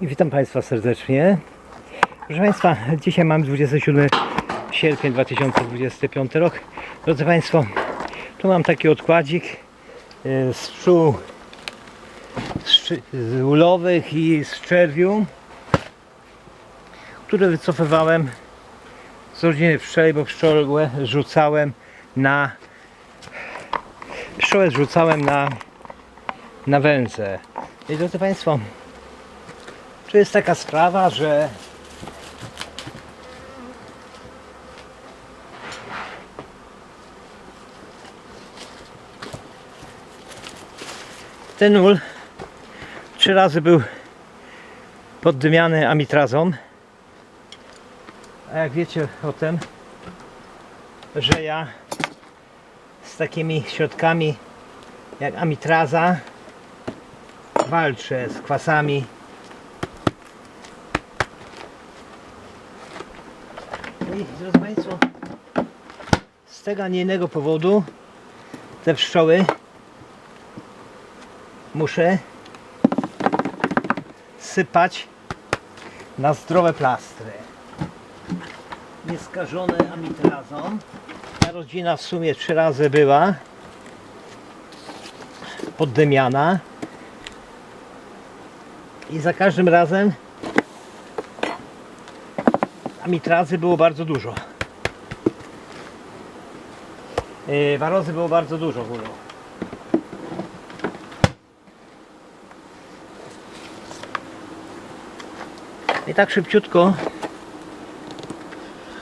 I witam Państwa serdecznie. Proszę Państwa, dzisiaj mam 27 sierpień 2025 rok. Drodzy Państwo, tu mam taki odkładzik e, z pszczół z ulowych i z czerwiu, które wycofywałem z rodziny pszczeli, bo pszczołę rzucałem na pszczołę zrzucałem na na węże. I drodzy Państwo, tu jest taka sprawa, że ten ul trzy razy był poddymiany amitrazą. A jak wiecie o tym, że ja z takimi środkami jak amitraza walczę z kwasami I drodzy Państwo, z tego, a nie innego powodu te pszczoły muszę sypać na zdrowe plastry. Nieskażone amitrazą. Ta rodzina w sumie trzy razy była poddymiana i za każdym razem amitrazy było bardzo dużo. Yy, warozy było bardzo dużo w ulu. I tak szybciutko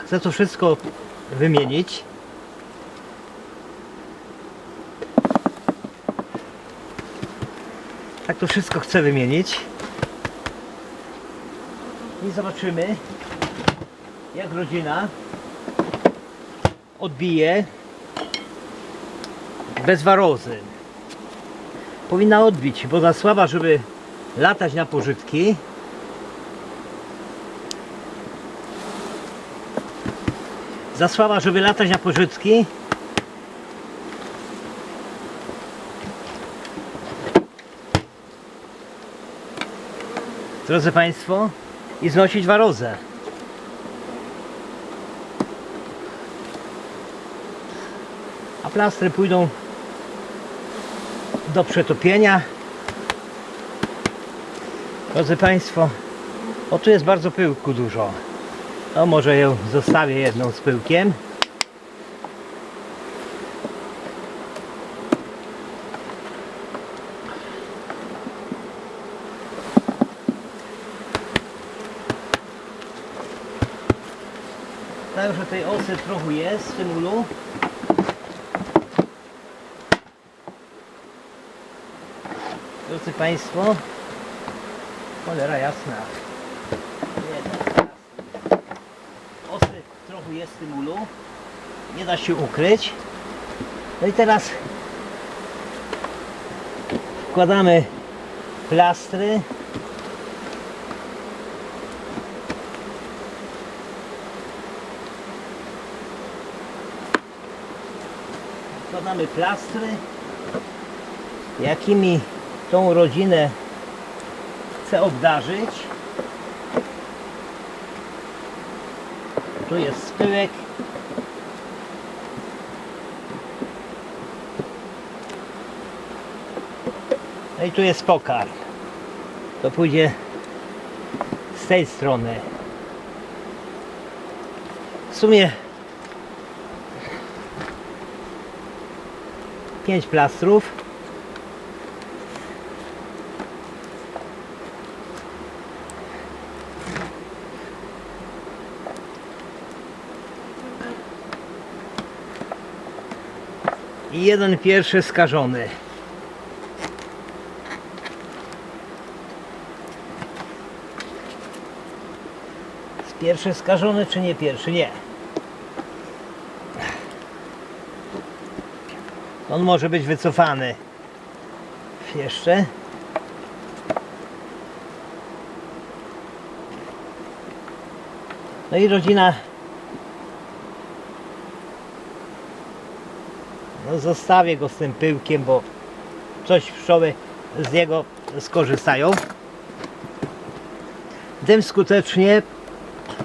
chcę to wszystko wymienić. Tak to wszystko chcę wymienić. I zobaczymy, jak rodzina odbije bez warozy. Powinna odbić, bo za słaba, żeby latać na pożytki. Za słaba, żeby latać na pożytki. Drodzy Państwo, i znosić warozę. A plastry pójdą do przetopienia. Drodzy Państwo, o tu jest bardzo pyłku dużo. No może ją zostawię jedną z pyłkiem. Także tej osy trochę jest w tym ulu. Drodzy Państwo, cholera jasna. Osy trochę jest w tym ulu. Nie da się ukryć. No i teraz wkładamy plastry. Wkładamy plastry, jakimi tą rodzinę chcę obdarzyć. Tu jest spyłek. No i tu jest pokarm. To pójdzie z tej strony. W sumie 5 plastrów. I jeden pierwszy skażony. Pierwszy skażony czy nie pierwszy? Nie. On może być wycofany. Jeszcze. No i rodzina no zostawię go z tym pyłkiem, bo coś pszczoły z niego skorzystają. Dym skutecznie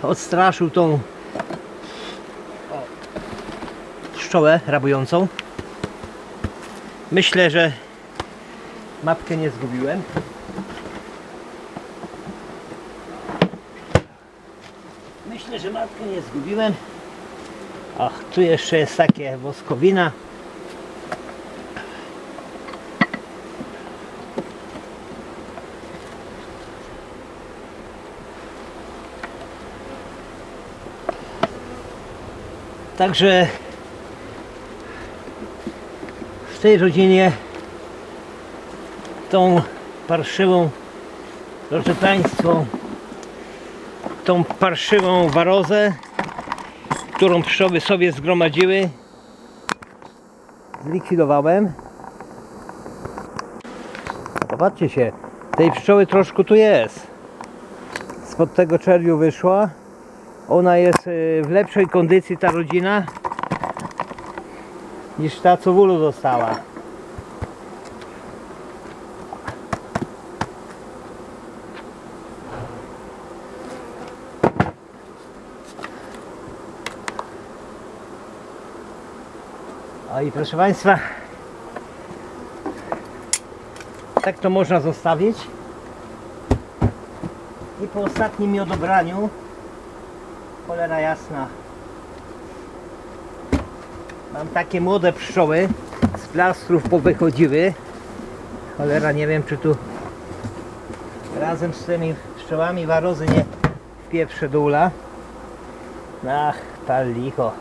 odstraszył tą pszczołę rabującą. Myślę, że mapkę nie zgubiłem. Myślę, że mapkę nie zgubiłem. Ach, tu jeszcze jest takie woskowina. Także w tej rodzinie tą parszywą, drodzy Państwo, tą parszywą warozę, którą pszczoły sobie zgromadziły, zlikwidowałem. Popatrzcie się, tej pszczoły troszkę tu jest. Spod tego czerwiu wyszła. Ona jest y, w lepszej kondycji ta rodzina niż ta co w ulu została. O i proszę Państwa, tak to można zostawić. I po ostatnim odebraniu, cholera jasna, mam takie młode pszczoły, z plastrów powychodziły. Cholera, nie wiem czy tu razem z tymi pszczołami warozy nie wpieprze do ula. Ach, pal licho.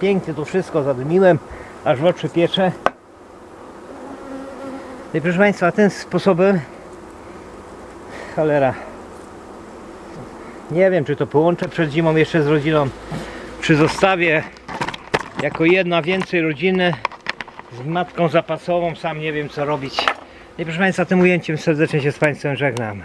Pięknie to wszystko zadymiłem, aż w oczy piecze. I proszę Państwa, tym sposobem cholera nie wiem czy to połączę przed zimą jeszcze z rodziną czy zostawię jako jedna więcej rodziny z matką zapasową sam nie wiem co robić. I proszę Państwa tym ujęciem serdecznie się z Państwem żegnam.